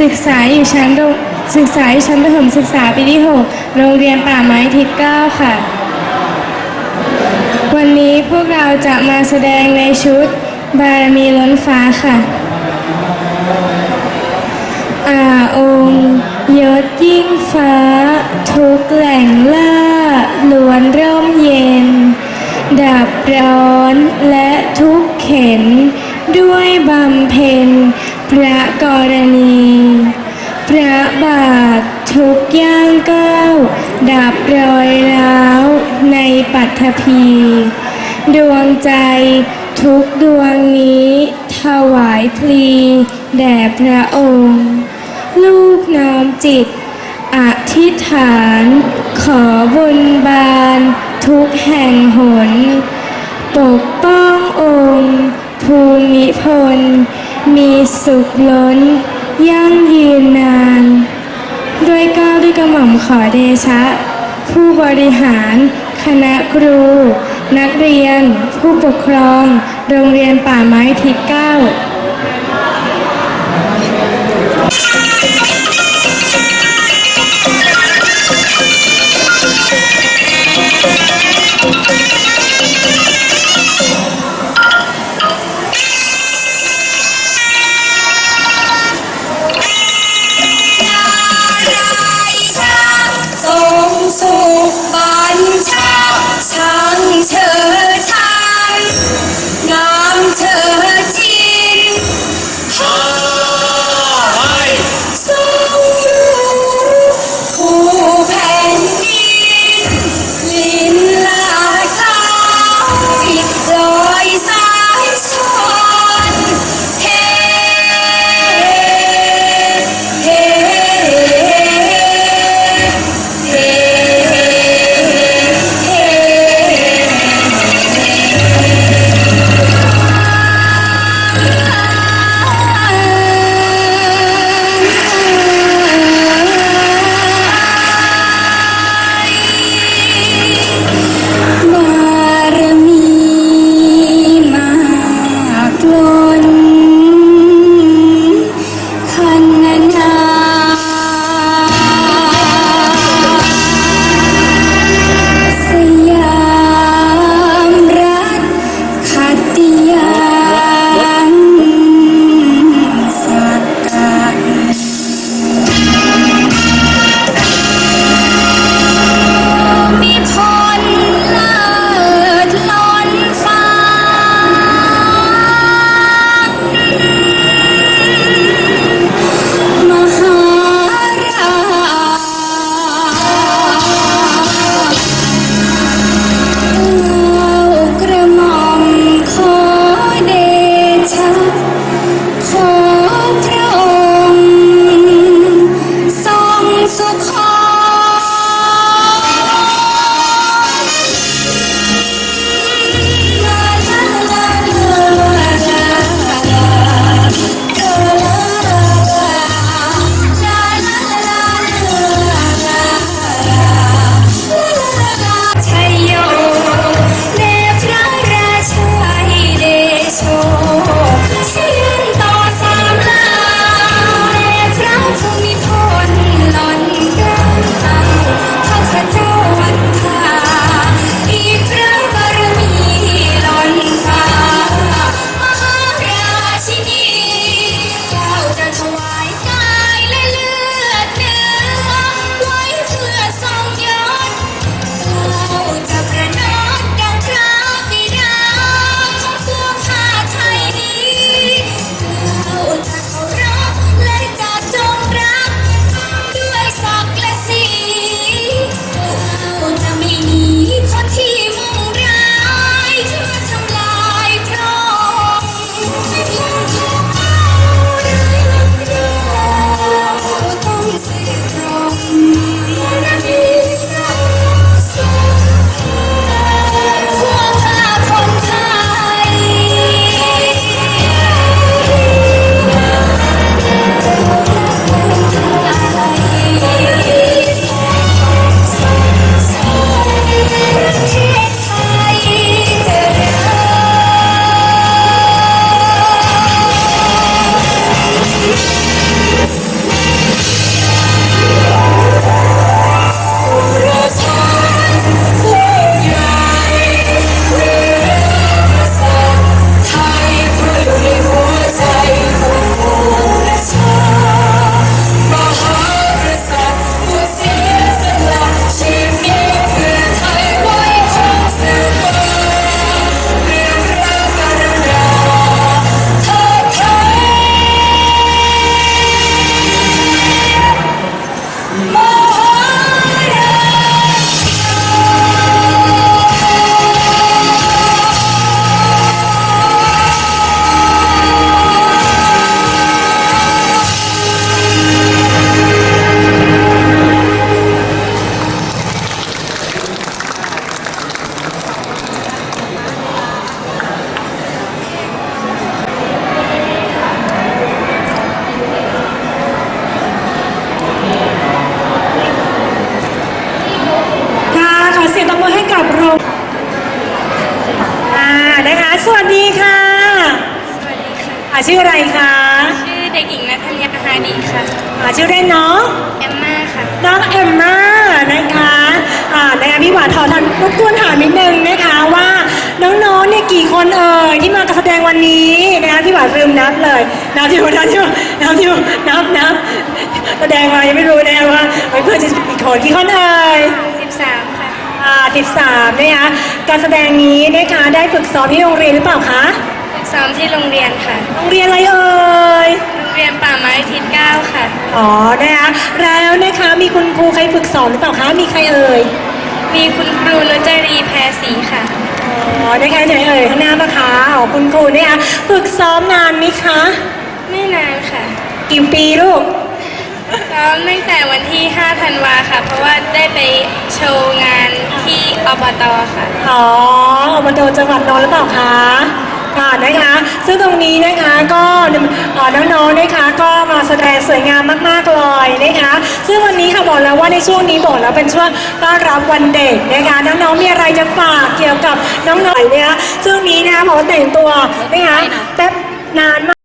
ศึกษาอยู่ชั้นโรงศึกษาอยู่ชั้นประถมศึกษาปีที่หกโรงเรียนป่าไม้ทิศเก้าค่ะ วันนี้พวกเราจะมาแสดงในชุดบารมีล้นฟ้าค่ะ อาองค์ยศยิ่งฟ้า ทุกแหล่งล่าล้วนร่มเย็น ดับร้อนและทุกเข็น ด้วยบำเพ็ญพระกรณี ระบาททุกย่างก้าวดับรอยร้าวในปัทภีดวงใจทุกดวงนี้ ถวายพลี แด่พระองค์ ลูกน้อมจิต อธิษฐาน ขอบุญบาน ทุกแห่งหน ปกป้ององค์ ภูมิพล มีสุขล้น ยั่งยืนนาน ด้วยก้าวด้วยกระหม่อมขอเดชะ ผู้บริหาร คณะครู นักเรียน ผู้ปกครอง โรงเรียนป่าไม้ทิศเก้า สวัสดีค่ะอ่าชื่ออะไรคะชื่อเด็กหญิงนัทธัญญาฮาดีค่ะอ่าชื่อเล่นน้องแอมมาค่ะ น้องเอมมานะคะอ่านะคะพี่หวานขอทันรบกวนถามนิดนึงนะคะว่าน้องๆเนี่ยกี่คนเอ่ยที่มาการแสดงวันนี้นะคะพี่หวานลืมนับเลยนับอยู่นับอยู่นับอยู่นับนับแสดงมายังไม่รู้นะคะว่าเพื่อนจะกี่คนกี่คนเอ่ย13ค่ะอ่า 13นะคะการแสดงนี้นะคะได้ฝึกซ้อมที่โรงเรียนหรือเปล่าคะฝึกซ้อมที่โรงเรียนค่ะ โรงเรียนอะไรเอ่ยโรงเรียนป่าไม้ทิศเก้าค่ะ อ๋อนะคะแล้วนะคะมีคุณครูใครฝึกสอนหรือเปล่าคะมีใครเอ่ยมีคุณครูนุจรีแพรศรีค่ะอ๋อนะคะไหนเอ่ยข้างหน้าปะคะอ๋อคุณครูเนี่ยฝึกซ้อมนานไหมคะ ไม่นานค่ะ กี่ปีลูก ซ้อมตั้งแต่วันที่ 5 ธันวาค่ะ เพราะว่าได้ไปโชว์งานที่อบตค่ะ อ๋ออบตจังหวัดนนท์หรือเปล่าคะค่ะนะคะ ซึ่งตรงนี้นะคะก็เอ่อน้องๆนะคะก็มาแสดงสวยงามมากๆเลยนะคะ ซึ่งวันนี้ค่ะบอกแล้วว่าในช่วงนี้บอกแล้วเป็นช่วงต้อนรับวันเด็กนะคะน้องๆมีอะไรจะฝากเกี่ยวกับน้องๆเนี่ยซึ่งนี้นะคะบอกว่าแต่งตัวนะคะแป๊บนานมาก